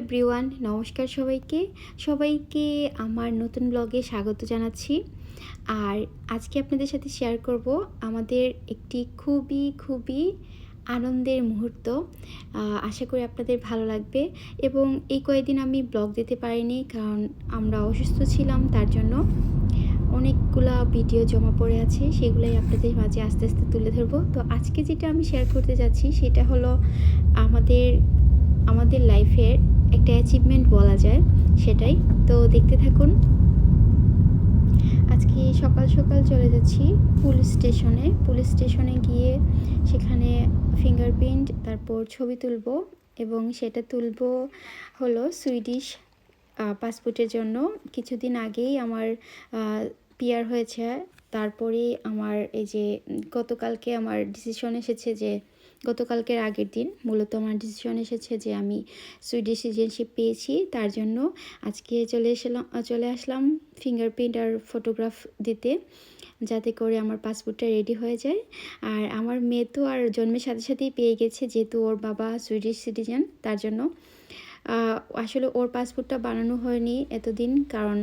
Everyone নমস্কার সবাইকে। সবাইকে আমার নতুন ব্লগে স্বাগত জানাচ্ছি। আর আজকে আপনাদের সাথে শেয়ার করব আমাদের একটি খুবই খুবই আনন্দের মুহূর্ত। আশা করি আপনাদের ভালো লাগবে। এবং এই কয়েকদিন আমি ব্লগ দিতে পারিনি, কারণ আমরা অসুস্থ ছিলাম, তার জন্য অনেকগুলা ভিডিও জমা পড়ে আছে, সেগুলোই আপনাদের মাঝে আস্তে আস্তে তুলে ধরবো। তো আজকে যেটা আমি শেয়ার করতে যাচ্ছি, সেটা হলো আমাদের আমাদের লাইফের একটা অ্যাচিভমেন্ট বলা যায়, সেটাই। তো দেখতে থাকুন। আজকে সকাল সকাল চলে যাচ্ছি পুলিশ স্টেশনে। পুলিশ স্টেশনে গিয়ে সেখানে ফিঙ্গারপ্রিন্ট তারপর ছবি তুলব এবং সেটা তুলব হলো সুইডিশ পাসপোর্টের জন্য। কিছুদিন আগেই আমার পিয়ার হয়েছে। তারপরে আমার এই যে, গতকালকে আমার ডিসিশন এসেছে যে গতকালকের আগের দিন মূলত আমার ডিসিশন এসেছে যে আমি সুইডিশ সিটিজেনশিপ পেয়েছি। তার জন্য আজকে চলে এসলাম, চলে আসলাম ফিঙ্গারপ্রিন্ট আর ফটোগ্রাফ দিতে, যাতে করে আমার পাসপোর্টটা রেডি হয়ে যায়। আর আমার মেয়ে তো আর জন্মের সাথে সাথেই পেয়ে গেছে, যেহেতু ওর বাবা সুইডিশ সিটিজেন তার জন্য আসলে ওর পাসপোর্টটা বানানো হয়নি এতদিন, কারণ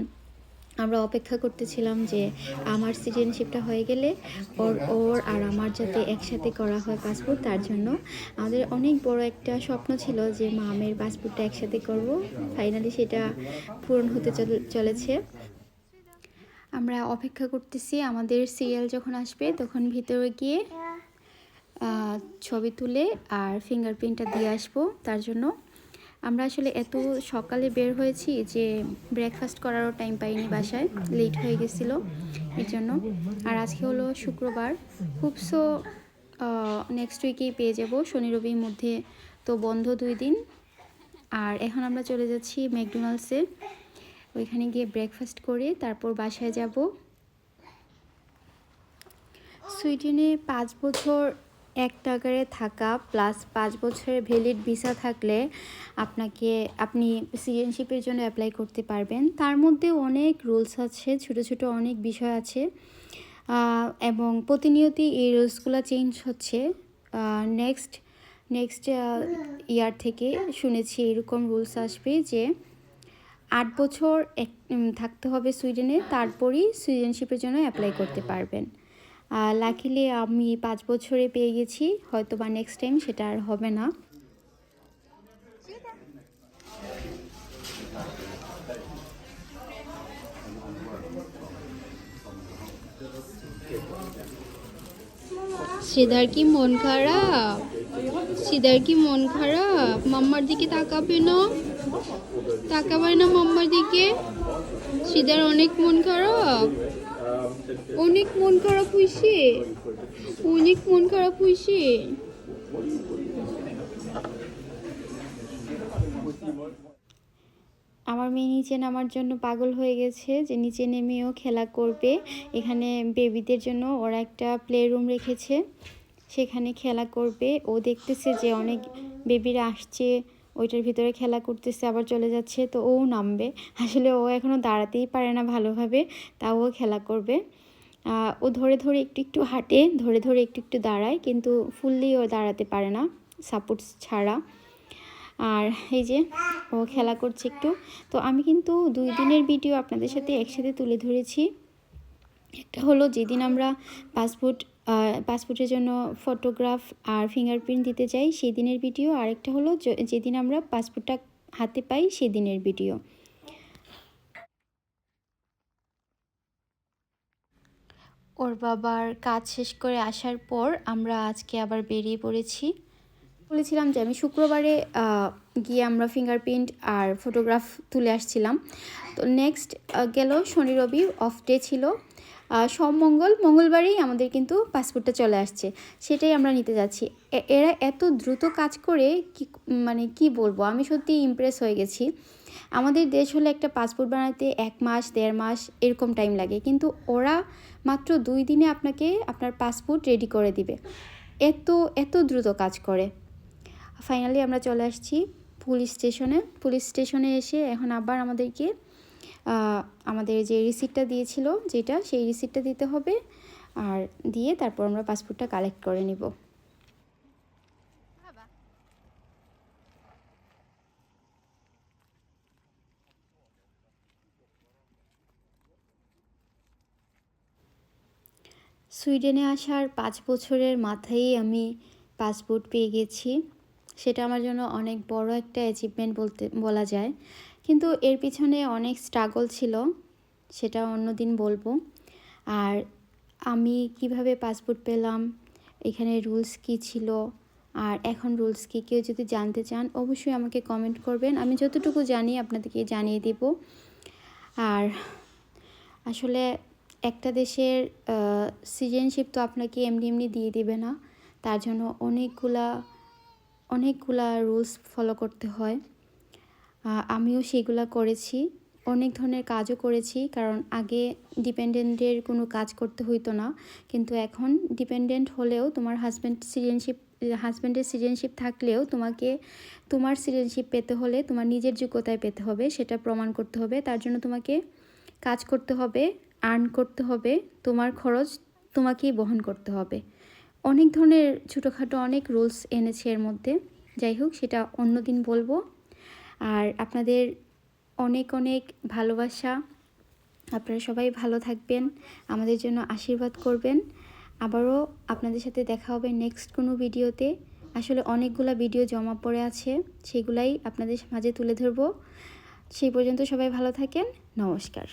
আমরা অপেক্ষা করতেছিলাম যে আমার সিটিজেনশিপটা হয়ে গেলে ওর ওর আর আমার যাতে একসাথে করা হয় পাসপোর্ট, তার জন্য আমাদের অনেক বড় একটা স্বপ্ন ছিল যে মামের পাসপোর্টটা একসাথে করব। ফাইনালি সেটা পূরণ হতে চল- চলেছে। আমরা অপেক্ষা করতেছি, আমাদের সিরিয়াল যখন আসবে তখন ভিতরে গিয়ে ছবি তুলে আর ফিঙ্গারপ্রিন্টটা দিয়ে আসব, তার জন্য। আমরা আসলে এত সকালে বের হয়েছি যে ব্রেকফাস্ট করারও টাইম পাইনি বাসায় লেট হয়ে গেছিল এর জন্য। আর আজকে হলো শুক্রবার, খুব সো নেক্সট উইকেই পেয়ে যাব, শনি রবির মধ্যে তো বন্ধ দুই দিন। আর এখন আমরা চলে যাচ্ছি ম্যাকডোনাল্ডসে ওইখানে গিয়ে ব্রেকফাস্ট করে তারপর বাসায় যাব। সুইডেনে পাঁচ বছর এক টাকারে থাকা প্লাস পাঁচ বছরের ভ্যালিড ভিসা থাকলে আপনাকে, আপনি সিটিজেনশিপের জন্য অ্যাপ্লাই করতে পারবেন। তার মধ্যে অনেক রুলস আছে, ছোট ছোট অনেক বিষয় আছে। এবং প্রতিনিয়তই এই রুলসগুলো চেঞ্জ হচ্ছে। নেক্সট নেক্সট ইয়ার থেকে শুনেছি এরকম রুলস আসবে যে আট বছর এক থাকতে হবে সুইডেনে, তারপরই সিটিজেনশিপের জন্য অ্যাপ্লাই করতে পারবেন। লাকিলি আমি পাঁচ বছরে পেয়ে গেছি হয়তো বা নেক্সট টাইম সেটা আর হবে না। সিদার কি মন খারাপ? সিদার কি মন খারাপ? মাম্মার দিকে তাকাবে না? তাকাবে না মাম্মার দিকে? সিদার অনেক মন খারাপ। অনেক মন খারাপ হইছে। অনেক মন খারাপ হইছে। আমার মেয়ে নিচে নামার জন্য পাগল হয়ে গেছে যে নিচে নেমেও খেলা করবে। এখানে বেবিদের জন্য ওরা একটা প্লে রুম রেখেছে। সেখানে খেলা করবে। ও দেখতেছে যে অনেক বেবিরা আসছে। ওইটার ভিতরে খেলা করতেছে, আবার চলে যাচ্ছে, তো ও নামবে। আসলে ও এখনও দাঁড়াতেই পারে না ভালোভাবে, তাও ও খেলা করবে। ও ধরে ধরে একটু একটু হাঁটে, ধরে ধরে একটু একটু দাঁড়ায়, কিন্তু ফুললি ও দাঁড়াতে পারে না সাপোর্ট ছাড়া। আর এই যে, ও খেলা করছে একটু। তো আমি কিন্তু দুই দিনের ভিডিও আপনাদের সাথে একসাথে তুলে ধরেছি। একটা হলো যেদিন আমরা পাসপোর্ট পাসপোর্টের জন্য ফটোগ্রাফ আর ফিঙ্গারপ্রিন্ট দিতে চাই সেই দিনের ভিডিও। আরেকটা হলো যেদিন আমরা পাসপোর্টটা হাতে পাই সেদিনের ভিডিও। ওর বাবার কাজ শেষ করে আসার পর আমরা আজকে আবার বেরিয়ে পড়েছি। বলেছিলাম যে আমি শুক্রবারে গিয়ে আমরা ফিঙ্গারপ্রিন্ট আর ফটোগ্রাফ তুলে আসছিলাম। তো নেক্সট গেল শনি রবি অফ ডে ছিল। সোম মঙ্গল, মঙ্গলবারেই আমাদের কিন্তু পাসপোর্টটা চলে আসছে। সেটাই আমরা নিতে যাচ্ছি। এরা এত দ্রুত কাজ করে কি মানে কি বলব? আমি সত্যি ইমপ্রেস হয়ে গেছি। আমাদের দেশ হলে একটা পাসপোর্ট বানাতে এক মাস, দেড় মাস এরকম টাইম লাগে। কিন্তু ওরা মাত্র দুই দিনে আপনাকে আপনার পাসপোর্ট রেডি করে দিবে। এত এত দ্রুত কাজ করে। ফাইনালি আমরা চলে আসছি পুলিশ স্টেশনে পুলিশ স্টেশনে এসে এখন আবার আমাদেরকে আমাদের যে রিসিপ্টটা দিয়েছিল যেটা, সেই রিসিপ্টটা দিতে হবে। আর দিয়ে তারপর আমরা পাসপোর্টটা কালেক্ট করে নেব। সুইডেনে আসার পাঁচ বছরের মাথায় আমি পাসপোর্ট পেয়ে গেছি। সেটা আমার জন্য অনেক বড় একটা অ্যাচিভমেন্ট বলতে, বলা যায়। কিন্তু এর পিছনে অনেক স্ট্রাগল ছিল, সেটা অন্যদিন বলব। আর আমি কীভাবে পাসপোর্ট পেলাম, এখানে রুলস কী ছিল, আর এখন রুলস কী, কেউ যদি জানতে চান, অবশ্যই আমাকে কমেন্ট করবেন। আমি যতটুকু জানি আপনাদেরকে জানিয়ে দেব। আর আসলে একটা দেশের সিটিজেনশিপ তো আপনাকে এমনি এমনি দিয়ে দিবে না। তার জন্য অনেকগুলা অনেকগুলা রুলস ফলো করতে হয়। আমিও সেগুলা করেছি। অনেক ধরনের কাজও করেছি, কারণ আগে ডিপেন্ডেন্টের কোনো কাজ করতে হইতো না। কিন্তু এখন ডিপেন্ডেন্ট হলেও তোমার হাজব্যান্ড সিটিজেনশিপ হাজব্যান্ডের সিটিজেনশিপ থাকলেও তোমাকে, তোমার সিটিজেনশিপ পেতে হলে তোমার নিজের যোগ্যতায় পেতে হবে, সেটা প্রমাণ করতে হবে। তার জন্য তোমাকে কাজ করতে হবে আর্ন করতে হবে, তোমার খরচ তোমাকেই বহন করতে হবে। অনেক ধরনের ছোটোখাটো অনেক রুলস এনেছে এর মধ্যে। যাই হোক, সেটা অন্যদিন বলব। আর আপনাদের অনেক অনেক ভালোবাসা। আপনারা সবাই ভালো থাকবেন, আমাদের জন্য আশীর্বাদ করবেন। আবারও আপনাদের সাথে দেখা হবে নেক্সট কোনো ভিডিওতে। আসলে অনেকগুলা ভিডিও জমা পড়ে আছে, সেগুলাই আপনাদের মাঝে তুলে ধরবো। সেই পর্যন্ত সবাই ভালো থাকেন, নমস্কার।